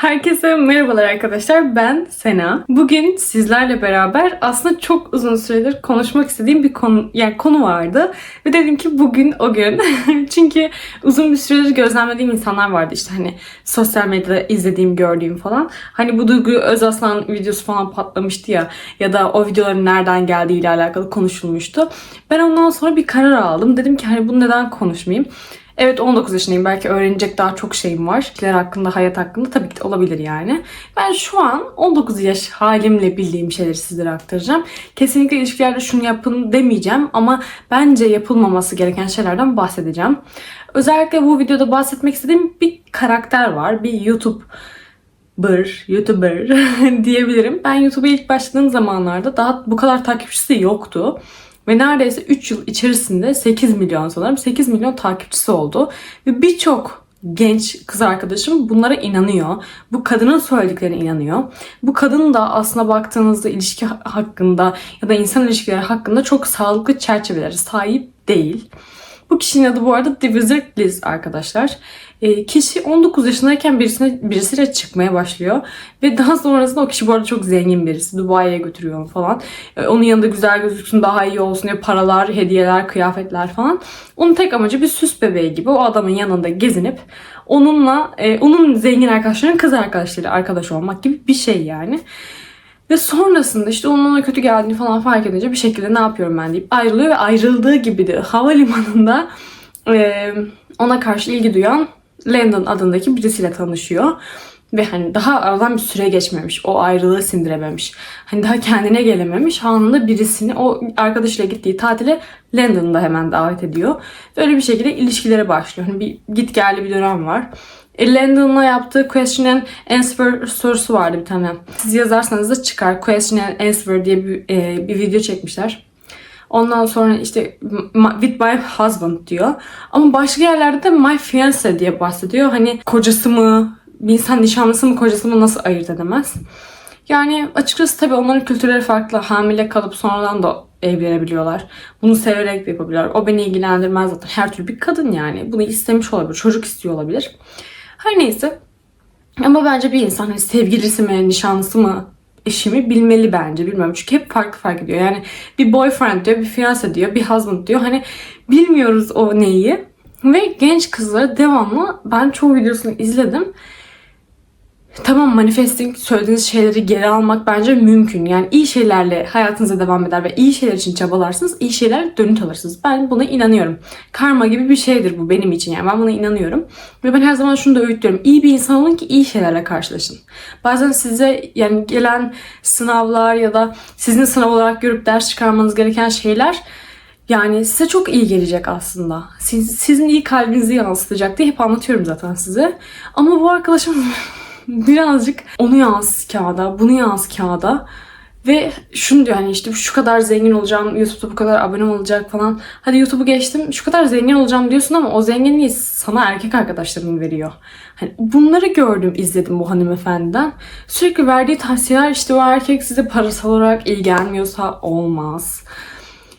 Herkese merhabalar arkadaşlar. Ben Sena. Bugün sizlerle beraber aslında çok uzun süredir konuşmak istediğim bir konu yani konu vardı ve dedim ki bugün o gün. Çünkü uzun bir süredir gözlemlediğim insanlar vardı işte hani sosyal medyada izlediğim, gördüğüm falan. Hani bu Duygu Özaslan videosu falan patlamıştı ya ya da o videoların nereden geldiği ile alakalı konuşulmuştu. Ben ondan sonra bir karar aldım. Dedim ki hani bunu neden konuşmayayım? Evet 19 yaşındayım. Belki öğrenecek daha çok şeyim var. İlişkiler hakkında, hayat hakkında tabii ki de olabilir yani. Ben şu an 19 yaş halimle bildiğim şeyleri sizlere aktaracağım. Kesinlikle ilişkilerde şunu yapın demeyeceğim ama bence yapılmaması gereken şeylerden bahsedeceğim. Özellikle bu videoda bahsetmek istediğim bir karakter var. Bir YouTube YouTuber, YouTuber diyebilirim. Ben YouTube'a ilk başladığım zamanlarda daha bu kadar takipçisi yoktu. Ve neredeyse 3 yıl içerisinde 8 milyon sanırım 8 milyon takipçisi oldu. Ve birçok genç kız arkadaşım bunlara inanıyor. Bu kadının söylediklerine inanıyor. Bu kadın da aslına baktığınızda ilişki hakkında ya da insan ilişkileri hakkında çok sağlıklı çerçevelere sahip değil. Bu kişinin adı bu arada Wizard Liz arkadaşlar. E, kişi 19 yaşındayken birisine, birisiyle çıkmaya başlıyor. Ve daha sonrasında o kişi bu arada çok zengin birisi. Dubai'ye götürüyor falan. E, onun yanında güzel gözüksün, daha iyi olsun diye paralar, hediyeler, kıyafetler falan. Onun tek amacı bir süs bebeği gibi o adamın yanında gezinip onunla, e, onun zengin arkadaşlarının kız arkadaşları arkadaş olmak gibi bir şey yani. Ve sonrasında işte onun ona kötü geldiğini falan fark edince bir şekilde ne yapıyorum ben deyip ayrılıyor ve ayrıldığı gibi de havalimanında e, ona karşı ilgi duyan Landon adındaki birisiyle tanışıyor. Ve hani daha aradan bir süre geçmemiş. O ayrılığı sindirememiş. Hani daha kendine gelememiş. Anında birisini o arkadaşıyla gittiği tatile Landon'ı da hemen davet ediyor. Böyle bir şekilde ilişkilere başlıyor. Hani bir git geldi bir dönem var. E, Landon'la yaptığı question and answer sorusu vardı bir tane. Siz yazarsanız da çıkar. Question and answer diye bir, e, bir video çekmişler. Ondan sonra işte with my husband diyor. Ama başka yerlerde de my fiance diye bahsediyor. Hani kocası mı, bir insan nişanlısı mı kocası mı nasıl ayırt edemez? Yani açıkçası tabii onların kültürleri farklı. Hamile kalıp sonradan da evlenebiliyorlar. Bunu severek de yapabiliyorlar. O beni ilgilendirmez zaten. Her türlü bir kadın yani. Bunu istemiş olabilir. Çocuk istiyor olabilir. Her neyse. Ama bence bir insan hani sevgilisi mi, nişanlısı mı, eşimi bilmeli bence. Bilmiyorum çünkü hep farklı fark ediyor. Yani bir boyfriend diyor, bir fiance diyor, bir husband diyor. Hani bilmiyoruz o neyi. Ve genç kızlara devamlı ben çoğu videosunu izledim Tamam manifesting söylediğiniz şeyleri geri almak bence mümkün. Yani iyi şeylerle hayatınıza devam eder ve iyi şeyler için çabalarsınız, iyi şeyler dönüt alırsınız. Ben buna inanıyorum. Karma gibi bir şeydir bu benim için yani ben buna inanıyorum. Ve ben her zaman şunu da öğütlüyorum. İyi bir insan olun ki iyi şeylerle karşılaşın. Bazen size yani gelen sınavlar ya da sizin sınav olarak görüp ders çıkarmanız gereken şeyler yani size çok iyi gelecek aslında. Siz, sizin iyi kalbinizi yansıtacak diye hep anlatıyorum zaten size. Ama bu arkadaşım birazcık onu yaz kağıda, bunu yaz kağıda. Ve şunu diyor hani işte şu kadar zengin olacağım, YouTube'da bu kadar abone olacak falan. Hadi YouTube'u geçtim, şu kadar zengin olacağım diyorsun ama o zenginliği sana erkek arkadaşların veriyor. Hani bunları gördüm, izledim bu hanımefendiden. Sürekli verdiği tavsiyeler işte o erkek size parasal olarak ilgilenmiyorsa olmaz.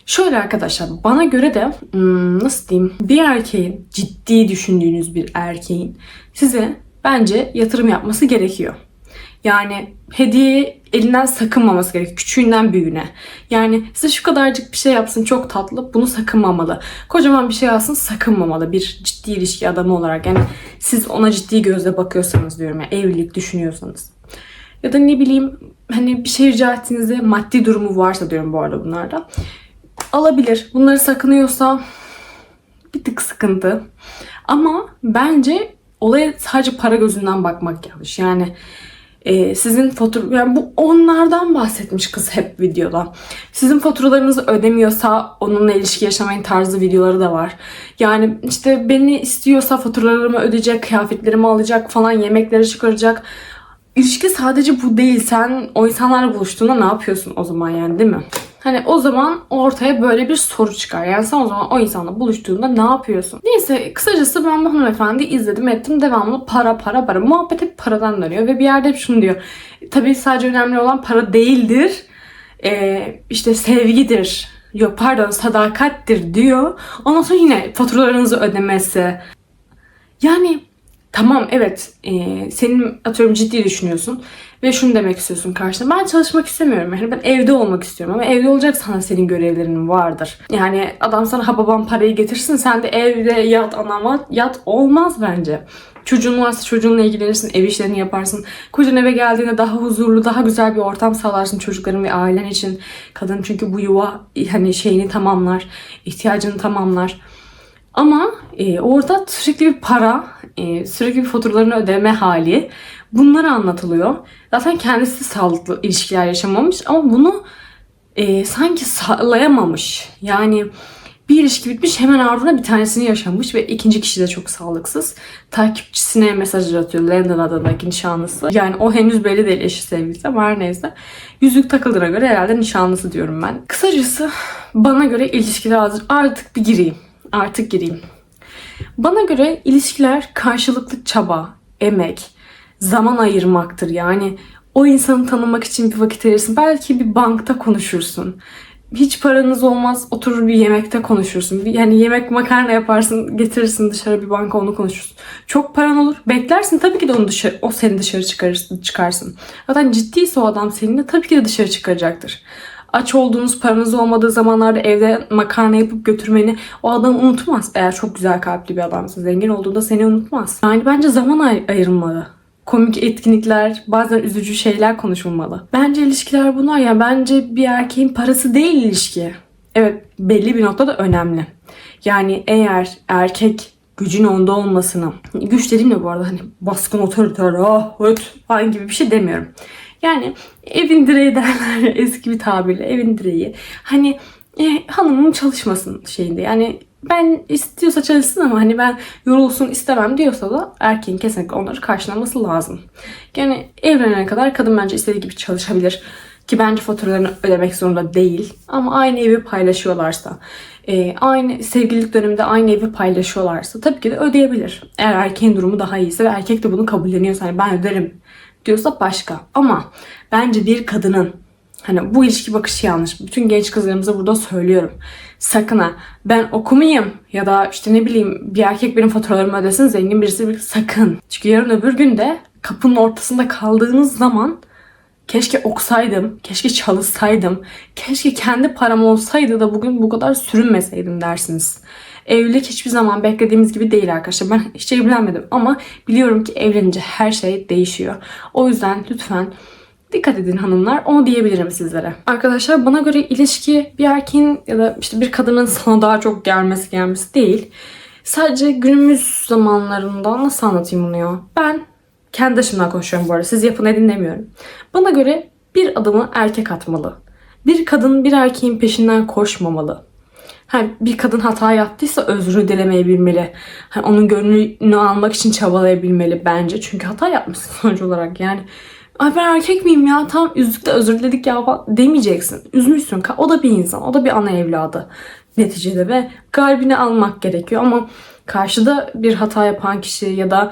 Şöyle arkadaşlar bana göre de hmm, nasıl diyeyim bir erkeğin ciddi düşündüğünüz bir erkeğin size bence yatırım yapması gerekiyor. Yani hediye elinden sakınmaması gerekiyor. Küçüğünden büyüğüne. Yani size şu kadarcık bir şey yapsın çok tatlı. Bunu sakınmamalı. Kocaman bir şey alsın sakınmamalı. Bir ciddi ilişki adamı olarak. Yani siz ona ciddi gözle bakıyorsanız diyorum. Yani evlilik düşünüyorsanız. Ya da ne bileyim hani bir şey rica ettiğinizde maddi durumu varsa diyorum bu arada bunlarda. Alabilir. Bunları sakınıyorsa bir tık sıkıntı. Ama bence olaya sadece para gözünden bakmak yanlış. Yani e, sizin fatura yani bu onlardan bahsetmiş kız hep videoda. Sizin faturalarınızı ödemiyorsa onunla ilişki yaşamayın tarzı videoları da var. Yani işte beni istiyorsa faturalarımı ödeyecek, kıyafetlerimi alacak falan, yemekleri çıkaracak. İlişki sadece bu değil. Sen o insanlarla buluştuğunda ne yapıyorsun o zaman yani değil mi? Hani o zaman ortaya böyle bir soru çıkar. Yani sen o zaman o insanla buluştuğunda ne yapıyorsun? Neyse kısacası ben bu hanımefendi izledim ettim. Devamlı para para para. Muhabbet hep paradan dönüyor. Ve bir yerde hep şunu diyor. Tabii sadece önemli olan para değildir. Ee, işte sevgidir. Yok pardon sadakattir diyor. Ondan sonra yine faturalarınızı ödemesi. Yani tamam evet e, senin atıyorum ciddi düşünüyorsun ve şunu demek istiyorsun karşına. Ben çalışmak istemiyorum. Yani ben evde olmak istiyorum ama evde olacaksan senin görevlerin vardır. Yani adam sana ha babam parayı getirsin sen de evde yat anama yat olmaz bence. Çocuğun varsa çocuğunla ilgilenirsin, ev işlerini yaparsın. Kocan eve geldiğinde daha huzurlu, daha güzel bir ortam sağlarsın çocukların ve ailen için. Kadın çünkü bu yuva hani şeyini tamamlar, ihtiyacını tamamlar. Ama e, orada sürekli bir para, e, sürekli bir faturalarını ödeme hali bunlar anlatılıyor. Zaten kendisi sağlıklı ilişkiler yaşamamış ama bunu e, sanki sağlayamamış. Yani bir ilişki bitmiş hemen ardına bir tanesini yaşamış ve ikinci kişi de çok sağlıksız. Takipçisine mesaj atıyor Landon adındaki nişanlısı. Yani o henüz belli değil eşi sevgilisi ama her neyse. Yüzük takıldığına göre herhalde nişanlısı diyorum ben. Kısacası bana göre ilişkiler. Artık bir gireyim. Artık gireyim. Bana göre ilişkiler karşılıklı çaba, emek, zaman ayırmaktır. Yani o insanı tanımak için bir vakit ayırırsın. Belki bir bankta konuşursun. Hiç paranız olmaz oturur bir yemekte konuşursun. Yani yemek makarna yaparsın getirirsin dışarı bir banka onu konuşursun. Çok paran olur. Beklersin tabii ki de onu dışarı, o seni dışarı çıkarırsın, çıkarsın. Zaten ciddiyse o adam seninle tabii ki de dışarı çıkaracaktır. Aç olduğunuz paranız olmadığı zamanlarda evde makarna yapıp götürmeni o adam unutmaz. Eğer çok güzel kalpli bir adamsa zengin olduğunda seni unutmaz. Yani bence zaman ay- ayrılmalı komik etkinlikler, bazen üzücü şeyler konuşulmalı. Bence ilişkiler bunlar ya. Bence bir erkeğin parası değil ilişki. Evet belli bir noktada önemli. Yani eğer erkek gücün onda olmasını, güç dediğimde bu arada hani baskın otoriter, ah, öt falan gibi bir şey demiyorum. Yani evin direği derler eski bir tabirle evin direği. Hani e, hanımın çalışmasın şeyinde. Yani ben istiyorsa çalışsın ama hani ben yorulsun istemem diyorsa da erkeğin kesinlikle onları karşılaması lazım. Yani evlenene kadar kadın bence istediği gibi çalışabilir. Ki bence faturalarını ödemek zorunda değil. Ama aynı evi paylaşıyorlarsa, e, aynı sevgililik döneminde aynı evi paylaşıyorlarsa tabii ki de ödeyebilir. Eğer erkeğin durumu daha iyiyse ve erkek de bunu kabulleniyorsa hani ben öderim diyorsa başka. Ama bence bir kadının Hani bu ilişki bakışı yanlış. Bütün genç kızlarımıza burada söylüyorum. Sakın ha ben okumayayım ya da işte ne bileyim bir erkek benim faturalarımı ödesin zengin birisi bir sakın. Çünkü yarın öbür gün de kapının ortasında kaldığınız zaman keşke okusaydım, keşke çalışsaydım, keşke kendi param olsaydı da bugün bu kadar sürünmeseydim dersiniz. Evlilik hiçbir zaman beklediğimiz gibi değil arkadaşlar. Ben hiç evlenmedim ama biliyorum ki evlenince her şey değişiyor. O yüzden lütfen Dikkat edin hanımlar. Onu diyebilirim sizlere. Arkadaşlar bana göre ilişki bir erkeğin ya da işte bir kadının sana daha çok gelmesi gelmesi değil. Sadece günümüz zamanlarında nasıl anlatayım bunu ya? Ben kendi başımdan konuşuyorum bu arada. Siz yapın edin demiyorum. Bana göre bir adımı erkek atmalı. Bir kadın bir erkeğin peşinden koşmamalı. Ha, bir kadın hata yaptıysa özrünü dilemeyi bilmeli. Ha, onun gönlünü almak için çabalayabilmeli bence. Çünkü hata yapmışsın sonuç olarak yani. Ay ben erkek miyim ya? Tam üzdük de özür diledik ya demeyeceksin. Üzmüşsün. O da bir insan. O da bir ana evladı neticede ve kalbini almak gerekiyor ama karşıda bir hata yapan kişi ya da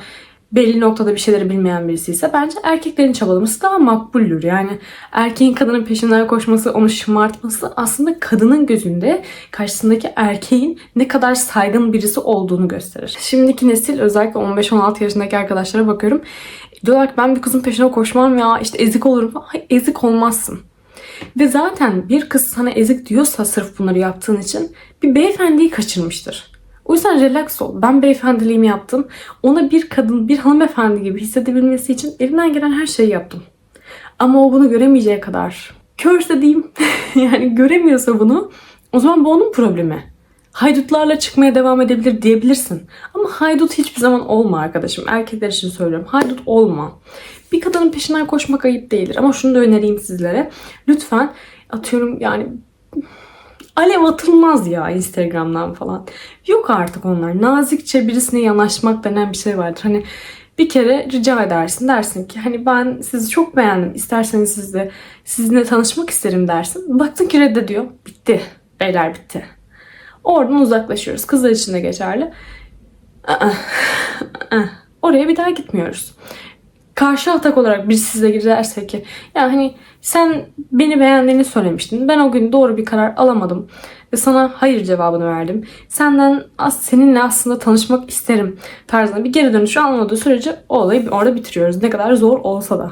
belli noktada bir şeyleri bilmeyen birisi ise bence erkeklerin çabalaması daha makbuldür. Yani erkeğin kadının peşinden koşması, onu şımartması aslında kadının gözünde karşısındaki erkeğin ne kadar saygın birisi olduğunu gösterir. Şimdiki nesil özellikle 15-16 yaşındaki arkadaşlara bakıyorum. Diyorlar ki ben bir kızın peşine koşmam ya işte ezik olurum. Hayır ezik olmazsın. Ve zaten bir kız sana ezik diyorsa sırf bunları yaptığın için bir beyefendiyi kaçırmıştır. O yüzden relax ol. Ben beyefendiliğimi yaptım. Ona bir kadın, bir hanımefendi gibi hissedebilmesi için elimden gelen her şeyi yaptım. Ama o bunu göremeyeceği kadar körse diyeyim. yani göremiyorsa bunu o zaman bu onun problemi. Haydutlarla çıkmaya devam edebilir diyebilirsin. Ama haydut hiçbir zaman olma arkadaşım. Erkekler için söylüyorum. Haydut olma. Bir kadının peşinden koşmak ayıp değildir. Ama şunu da önereyim sizlere. Lütfen atıyorum yani alev atılmaz ya Instagram'dan falan. Yok artık onlar. Nazikçe birisine yanaşmak denen bir şey vardır. Hani bir kere rica edersin dersin ki hani ben sizi çok beğendim. İsterseniz siz de sizinle tanışmak isterim dersin. Baktın ki reddediyor. Bitti. Beyler bitti. Oradan uzaklaşıyoruz. Kızlar için de geçerli. Oraya bir daha gitmiyoruz. Karşı atak olarak bir size girerse ki yani hani sen beni beğendiğini söylemiştin. Ben o gün doğru bir karar alamadım ve sana hayır cevabını verdim. Senden seninle aslında tanışmak isterim tarzında bir geri dönüş almadığı sürece o olayı orada bitiriyoruz. Ne kadar zor olsa da.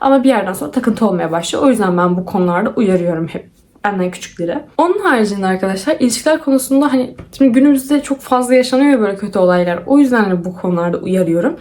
Ama bir yerden sonra takıntı olmaya başlıyor. O yüzden ben bu konularda uyarıyorum hep benden küçükleri. Onun haricinde arkadaşlar ilişkiler konusunda hani şimdi günümüzde çok fazla yaşanıyor ya böyle kötü olaylar. O yüzden hani bu konularda uyarıyorum.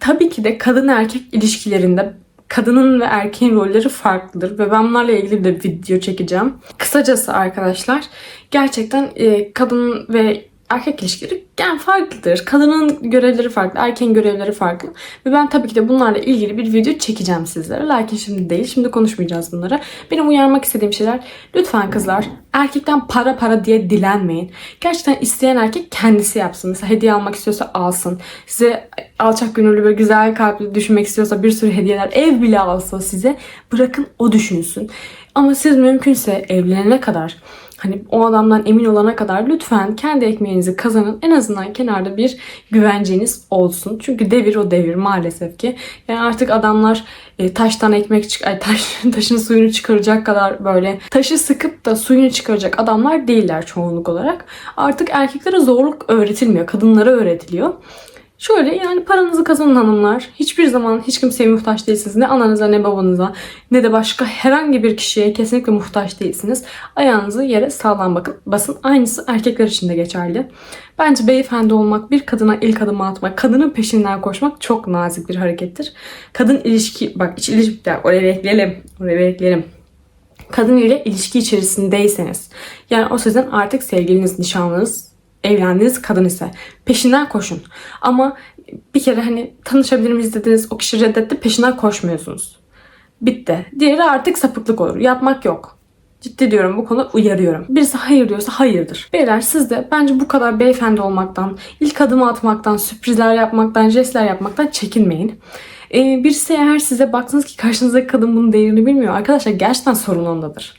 Tabii ki de kadın erkek ilişkilerinde kadının ve erkeğin rolleri farklıdır ve ben bunlarla ilgili de video çekeceğim. Kısacası arkadaşlar gerçekten e, kadın ve erkek ilişkileri yani farklıdır. Kadının görevleri farklı, erkeğin görevleri farklı. Ve ben tabii ki de bunlarla ilgili bir video çekeceğim sizlere. Lakin şimdi değil, şimdi konuşmayacağız bunları. Benim uyarmak istediğim şeyler, lütfen kızlar erkekten para para diye dilenmeyin. Gerçekten isteyen erkek kendisi yapsın. Mesela hediye almak istiyorsa alsın. Size alçak gönüllü ve güzel kalpli düşünmek istiyorsa bir sürü hediyeler, ev bile alsa size bırakın o düşünsün. Ama siz mümkünse evlenene kadar Hani o adamdan emin olana kadar lütfen kendi ekmeğinizi kazanın. En azından kenarda bir güvenceniz olsun. Çünkü devir o devir maalesef ki. Yani artık adamlar e, taştan ekmek çık ay taş taşın suyunu çıkaracak kadar böyle taşı sıkıp da suyunu çıkaracak adamlar değiller çoğunluk olarak. Artık erkeklere zorluk öğretilmiyor. Kadınlara öğretiliyor. Şöyle yani paranızı kazanın hanımlar. Hiçbir zaman hiç kimseye muhtaç değilsiniz. Ne ananıza ne babanıza ne de başka herhangi bir kişiye kesinlikle muhtaç değilsiniz. Ayağınızı yere sağlam bakın, basın. Aynısı erkekler için de geçerli. Bence beyefendi olmak, bir kadına ilk adımı atmak, kadının peşinden koşmak çok nazik bir harekettir. Kadın ilişki, bak iç ilişki, oraya bekleyelim, oraya bekleyelim kadın ile ilişki içerisindeyseniz yani o sizin artık sevgiliniz, nişanlınız, evlendiğiniz kadın ise peşinden koşun. Ama bir kere hani tanışabilir miyiz dediniz o kişi reddetti peşinden koşmuyorsunuz. Bitti. Diğeri artık sapıklık olur. Yapmak yok. Ciddi diyorum bu konuda uyarıyorum. Birisi hayır diyorsa hayırdır. Beyler siz de bence bu kadar beyefendi olmaktan, ilk adımı atmaktan, sürprizler yapmaktan, jestler yapmaktan çekinmeyin. Ee, birisi eğer size baktınız ki karşınızdaki kadın bunun değerini bilmiyor. Arkadaşlar gerçekten sorun ondadır.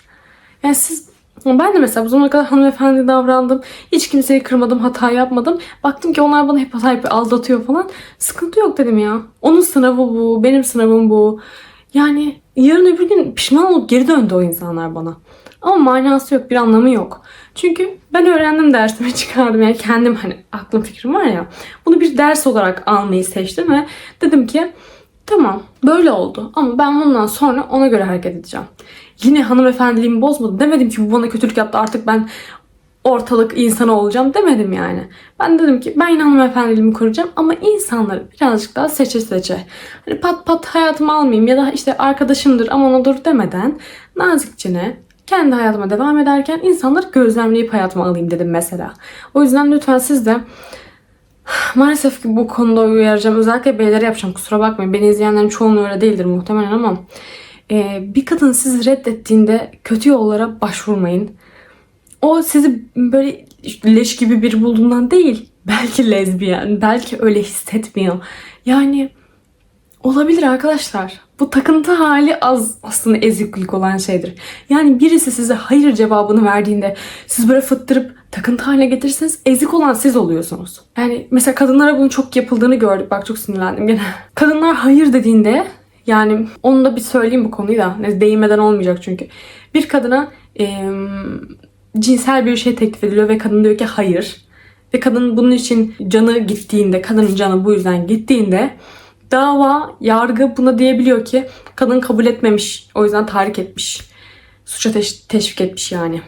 Yani siz ben de mesela bu zamana kadar hanımefendi davrandım. Hiç kimseyi kırmadım, hata yapmadım. Baktım ki onlar bana hep hata yapıyor, aldatıyor falan. Sıkıntı yok dedim ya. Onun sınavı bu, benim sınavım bu. Yani yarın öbür gün pişman olup geri döndü o insanlar bana. Ama manası yok, bir anlamı yok. Çünkü ben öğrendim dersimi çıkardım. Yani kendim hani aklım fikrim var ya. Bunu bir ders olarak almayı seçtim ve dedim ki tamam böyle oldu. Ama ben bundan sonra ona göre hareket edeceğim yine hanımefendiliğimi bozmadım. Demedim ki bu bana kötülük yaptı artık ben ortalık insanı olacağım demedim yani. Ben dedim ki ben yine hanımefendiliğimi koruyacağım ama insanları birazcık daha seçe seçe. Hani pat pat hayatımı almayayım ya da işte arkadaşımdır aman odur demeden nazikçine kendi hayatıma devam ederken insanları gözlemleyip hayatıma alayım dedim mesela. O yüzden lütfen siz de maalesef ki bu konuda uyaracağım. Özellikle beylere yapacağım kusura bakmayın. Beni izleyenlerin çoğunluğu öyle değildir muhtemelen ama bir kadın sizi reddettiğinde kötü yollara başvurmayın. O sizi böyle leş gibi bir bulduğundan değil. Belki lezbiyen, belki öyle hissetmiyor. Yani olabilir arkadaşlar. Bu takıntı hali az aslında eziklik olan şeydir. Yani birisi size hayır cevabını verdiğinde siz böyle fıttırıp takıntı haline getirirseniz ezik olan siz oluyorsunuz. Yani mesela kadınlara bunun çok yapıldığını gördük. Bak çok sinirlendim gene. Kadınlar hayır dediğinde yani onu da bir söyleyeyim bu konuyu da. Değinmeden olmayacak çünkü. Bir kadına e, cinsel bir şey teklif ediliyor ve kadın diyor ki hayır. Ve kadın bunun için canı gittiğinde, kadının canı bu yüzden gittiğinde dava, yargı buna diyebiliyor ki kadın kabul etmemiş. O yüzden tahrik etmiş. Suça teş- teşvik etmiş yani.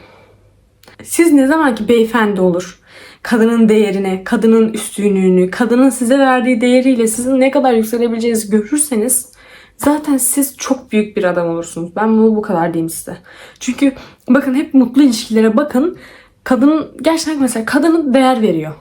Siz ne zaman ki beyefendi olur, kadının değerini, kadının üstünlüğünü, kadının size verdiği değeriyle sizin ne kadar yükselebileceğinizi görürseniz zaten siz çok büyük bir adam olursunuz. Ben bunu bu kadar diyeyim size. Çünkü bakın hep mutlu ilişkilere bakın. Kadın gerçekten mesela kadının değer veriyor.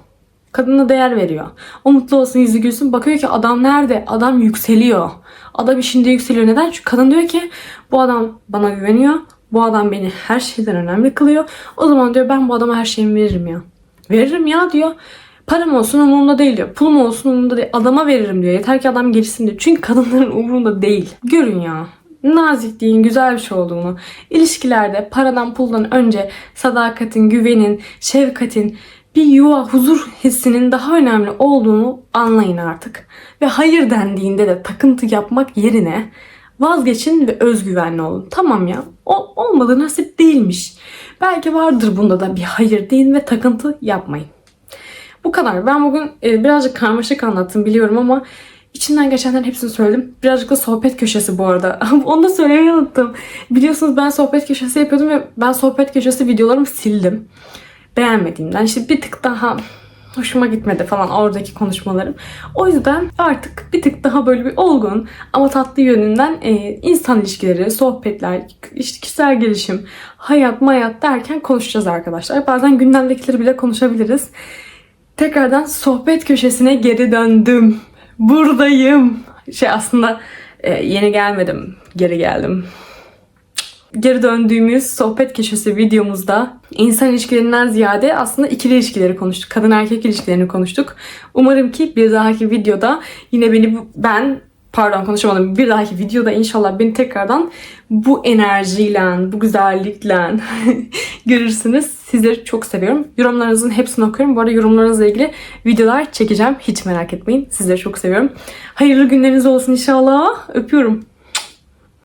Kadına değer veriyor. O mutlu olsun yüzü gülsün. Bakıyor ki adam nerede? Adam yükseliyor. Adam işinde yükseliyor. Neden? Çünkü kadın diyor ki bu adam bana güveniyor. Bu adam beni her şeyden önemli kılıyor. O zaman diyor ben bu adama her şeyimi veririm ya. Veririm ya diyor. Param olsun umurumda değil diyor. Pulum olsun umurumda değil. Adama veririm diyor. Yeter ki adam gelsin diyor. Çünkü kadınların umurunda değil. Görün ya. Nazikliğin güzel bir şey olduğunu. İlişkilerde paradan puldan önce sadakatin, güvenin, şefkatin bir yuva, huzur hissinin daha önemli olduğunu anlayın artık. Ve hayır dendiğinde de takıntı yapmak yerine vazgeçin ve özgüvenli olun. Tamam ya, o olmadı nasip değilmiş. Belki vardır bunda da bir hayır deyin ve takıntı yapmayın. Bu kadar. Ben bugün e, birazcık karmaşık anlattım biliyorum ama içinden geçenlerin hepsini söyledim. Birazcık da sohbet köşesi bu arada. Onu da söylemeyi unuttum. Biliyorsunuz ben sohbet köşesi yapıyordum ve ben sohbet köşesi videolarımı sildim. Beğenmediğimden. işte bir tık daha hoşuma gitmedi falan oradaki konuşmalarım. O yüzden artık bir tık daha böyle bir olgun ama tatlı yönünden e, insan ilişkileri, sohbetler, işte kişisel gelişim, hayat mayat derken konuşacağız arkadaşlar. Bazen gündemdekileri bile konuşabiliriz. Tekrardan sohbet köşesine geri döndüm. Buradayım. Şey aslında e, yeni gelmedim. Geri geldim. Geri döndüğümüz sohbet köşesi videomuzda insan ilişkilerinden ziyade aslında ikili ilişkileri konuştuk. Kadın erkek ilişkilerini konuştuk. Umarım ki bir dahaki videoda yine beni ben pardon konuşamadım. Bir dahaki videoda inşallah beni tekrardan bu enerjiyle, bu güzellikle görürsünüz. Sizleri çok seviyorum. Yorumlarınızın hepsini okuyorum. Bu arada yorumlarınızla ilgili videolar çekeceğim. Hiç merak etmeyin. Sizleri çok seviyorum. Hayırlı günleriniz olsun inşallah. Öpüyorum.